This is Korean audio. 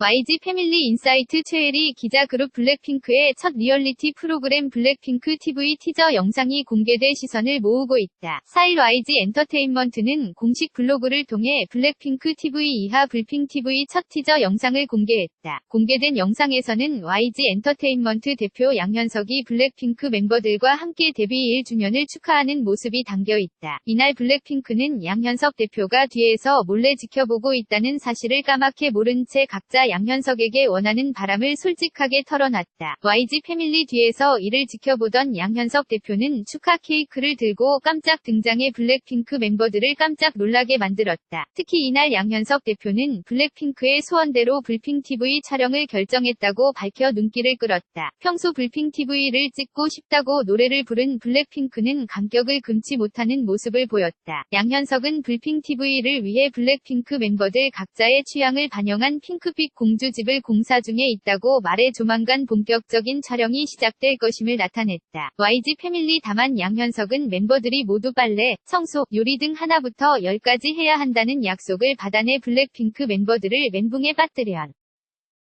YG 패밀리 인사이트 최혜리 기자 그룹 블랙핑크의 첫 리얼리티 프로그램 블랙핑크 TV 티저 영상이 공개돼 시선을 모으고 있다. 4일 YG 엔터테인먼트는 공식 블로그를 통해 블랙핑크 TV 이하 불핑 TV 첫 티저 영상을 공개했다. 공개된 영상에서는 YG 엔터테인먼트 대표 양현석이 블랙핑크 멤버들과 함께 데뷔 1주년을 축하하는 모습이 담겨 있다. 이날 블랙핑크는 양현석 대표가 뒤에서 몰래 지켜보고 있다는 사실을 까맣게 모른 채 각자 양현석에게 원하는 바람을 솔직하게 털어놨다. YG 패밀리 뒤에서 이를 지켜보던 양현석 대표는 축하 케이크를 들고 깜짝 등장해 블랙핑크 멤버들을 깜짝 놀라게 만들었다. 특히 이날 양현석 대표는 블랙핑크의 소원대로 불핑 TV 촬영을 결정했다고 밝혀 눈길을 끌었다. 평소 불핑 TV를 찍고 싶다고 노래를 부른 블랙핑크는 감격을 금치 못하는 모습을 보였다. 양현석은 불핑 TV를 위해 블랙핑크 멤버들 각자의 취향을 반영한 핑크빛 공주집을 공사 중에 있다고 말해 조만간 본격적인 촬영이 시작될 것임을 나타냈다. YG 패밀리 다만 양현석은 멤버들이 모두 빨래, 청소, 요리 등 하나부터 열까지 해야 한다는 약속을 받아내 블랙핑크 멤버들을 멘붕에 빠뜨련